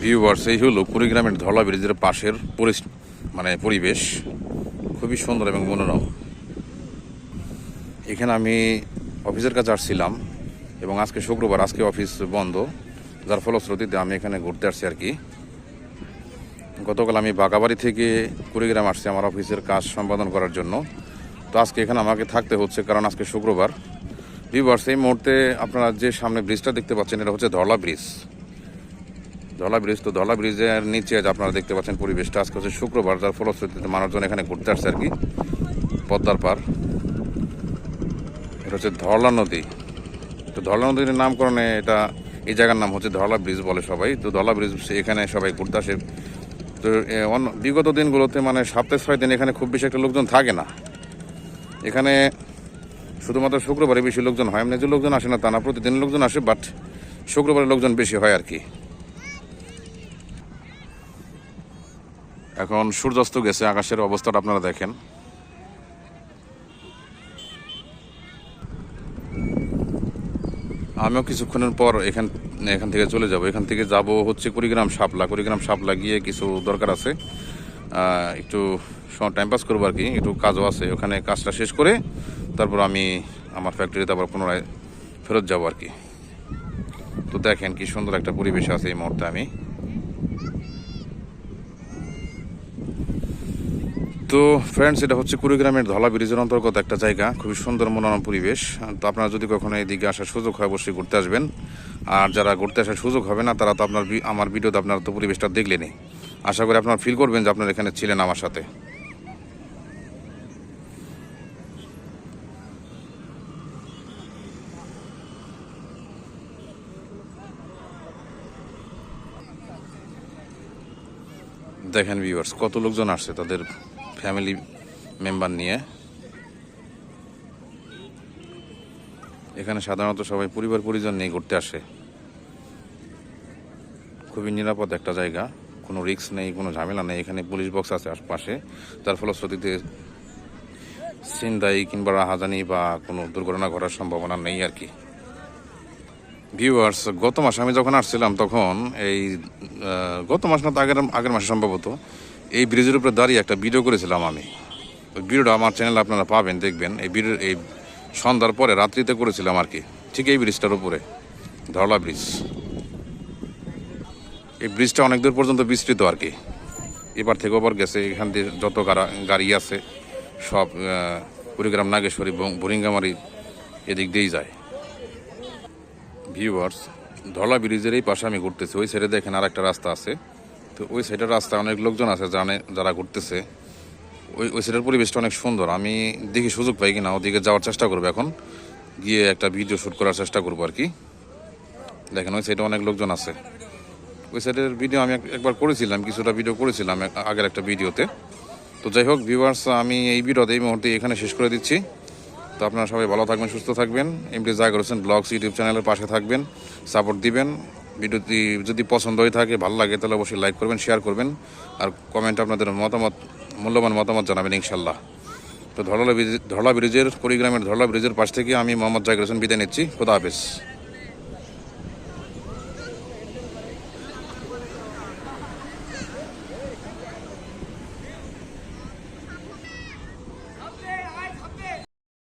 Viewers এই হলো কুড়িগ্রামের ধলা ব্রিজের পাশের মানে পরিবেশ। খুবই সুন্দর এবং মনোরম। এখানে আমি অফিসের কাছে আসছিলাম। এবং আজকে শুক্রবার, আজকে অফিস বন্ধ। যার ফলশ্রুতিতে আমি এখানে ঘুরতে আসছি আর কি। গতকাল আমি বাগাবাড়ি থেকে কুড়িগ্রাম আসছি আমার অফিসের কাজ সম্পাদন করার জন্য। তো আজকে এখানে আমাকে থাকতে হচ্ছে, কারণ আজকে শুক্রবার। ভিউয়ার্স এই মুহূর্তে আপনারা যে সামনে ব্রিজটা দেখতে পাচ্ছেন, এটা হচ্ছে ধলা ব্রিজ। ধলা ব্রিজ, তো ধলা ব্রিজের নিচে আপনারা দেখতে পাচ্ছেন পরিবেশটা, আজকে হচ্ছে শুক্রবার, যার ফলশ্রুতিতে মানুষজন এখানে ঘুরতে আসছে আর কি। পদ্মার পার এটা হচ্ছে ধরলা নদী। তো ধরলা নদীর নামকরণে এটা, এই জায়গার নাম হচ্ছে ধরলা ব্রিজ বলে সবাই। তো ধরলা ব্রিজ এখানে সবাই ঘুরতে আসে। তো অন্য, বিগত দিনগুলোতে মানে সপ্তাহে ছয় দিন এখানে খুব বেশি একটা লোকজন থাকে না। এখানে শুধুমাত্র শুক্রবারে বেশি লোকজন হয়, এমনি যে লোকজন আসে না তা না, প্রতিদিন লোকজন আসে, বাট শুক্রবারে লোকজন বেশি হয় আর কি। এখন সূর্যাস্ত গেছে, আকাশের অবস্থাটা আপনারা দেখেন। আমিও কিছুক্ষণের পর এখান এখান থেকে চলে যাব। এখান থেকে যাব হচ্ছে কুড়িগ্রাম শাপলা। কুড়িগ্রাম সাপলা গিয়ে কিছু দরকার আছে। একটু টাইম পাস করব আর কি একটু কাজও আছে। ওখানে কাজটা শেষ করে তারপর আমি আমার ফ্যাক্টরিতে আবার পুনরায় ফেরত যাব আর কি তো দেখেন কি সুন্দর একটা পরিবেশ আছে এই মুহূর্তে আমি। তো ফ্রেন্ডস এটা হচ্ছে কুড়িগ্রামের ধলা ব্রিজের অন্তর্গত একটা জায়গা, খুবই সুন্দর মনোরম পরিবেশ। তো আপনারা যদি কখনো এদিকে আসার সুযোগ হয়, অবশ্যই ঘুরতে আসবেন। আর যারা ঘুরতে আসার সুযোগ হবে না, তারা তো আপনার আমার ভিডিওতে আপনারা তো পরিবেশটা দেখলেনি আশা করি আপনারা ফিল করবেন যে আপনারা এখানে ছিলেন আমার সাথে। দেখেন ভিউয়ার্স কত লোকজন আসছে তাদের ফ্যামিলি মেম্বার নিয়ে। এখানে সাধারণত সবাই পরিবার পরিজন নিয়ে ঘুরতে আসে। খুবই নিরাপদ একটা জায়গা, কোনো রিস্ক নেই, কোনো ঝামেলা নেই। এখানে পুলিশ বক্স আছে আশপাশে, যার ফলশ্রুতিতে ছিনতাই কিংবা রাহাজানি বা কোনো দুর্ঘটনা ঘটার সম্ভাবনা নেই আর কি। ভিউয়ার্স গত মাসে আমি যখন আসছিলাম তখন এই গত মাস না তো আগের আগের মাসে সম্ভবত এই ব্রিজের উপরে দাঁড়িয়ে একটা ভিডিও করেছিলাম আমি। ওই ভিডিওটা আমার চ্যানেলে আপনারা পাবেন, দেখবেন। এই ভিডিও এই সন্ধ্যার পরে, রাত্রিতে করেছিলাম আর কি। ঠিক এই ব্রিজটার উপরে, ধরলা ব্রিজ এই ব্রিজটা অনেক দূর পর্যন্ত বিস্তৃত আর কি। এবার থেকে ওপর গেছে, এখান দিয়ে যত গাড়া- আছে, সব কুড়িগ্রাম, নাগেশ্বরী বুরিঙ্গামারি এদিক দিয়েই যায়। ভিউয়ার্স ধলা ব্রিজের এই পাশে আমি ঘুরতেছি। ওই সাইডে দেখেন আর একটা রাস্তা আছে। তো ওই সাইডের রাস্তায় অনেক লোকজন আছে জানে, যারা ঘুরতেছে। ওই ওই সাইডের পরিবেশটা অনেক সুন্দর। আমি দেখি সুযোগ পাই কিনা, ওদিকে যাওয়ার চেষ্টা করব এখন। গিয়ে একটা ভিডিও শ্যুট করার চেষ্টা করব আর কি। দেখেন, ওই সাইডে অনেক লোকজন আছে। ওই সাইডের ভিডিও আমি এক- একবার করেছিলাম, কিছুটা ভিডিও করেছিলাম আগের একটা ভিডিওতে তো যাই হোক ভিউয়ার্স আমি এই ভিডিওতে এই মুহূর্তে এখানে শেষ করে দিচ্ছি। তো আপনারা সবাই ভালো থাকবেন, সুস্থ থাকবেন। এমডি জায়গা হোসেন ব্লগস ইউটিউব চ্যানেলের পাশে থাকবেন। সাপোর্ট দিবেন। ভিডিওটি যদি পছন্দ হয়ে থাকে, ভালো লাগে, তাহলে অবশ্যই লাইক করবেন শেয়ার করবেন, আর কমেন্ট আপনাদের মতামত, মূল্যবান মতামত জানাবেন ইনশাল্লাহ তো ধরলা ব্রিজ ধরলা ব্রিজের কুড়িগ্রামের ধরলা ব্রিজের পাশ থেকে আমি মোহাম্মদ জাকির হোসেন বিদায় নিচ্ছি। খোদা হাফেজ।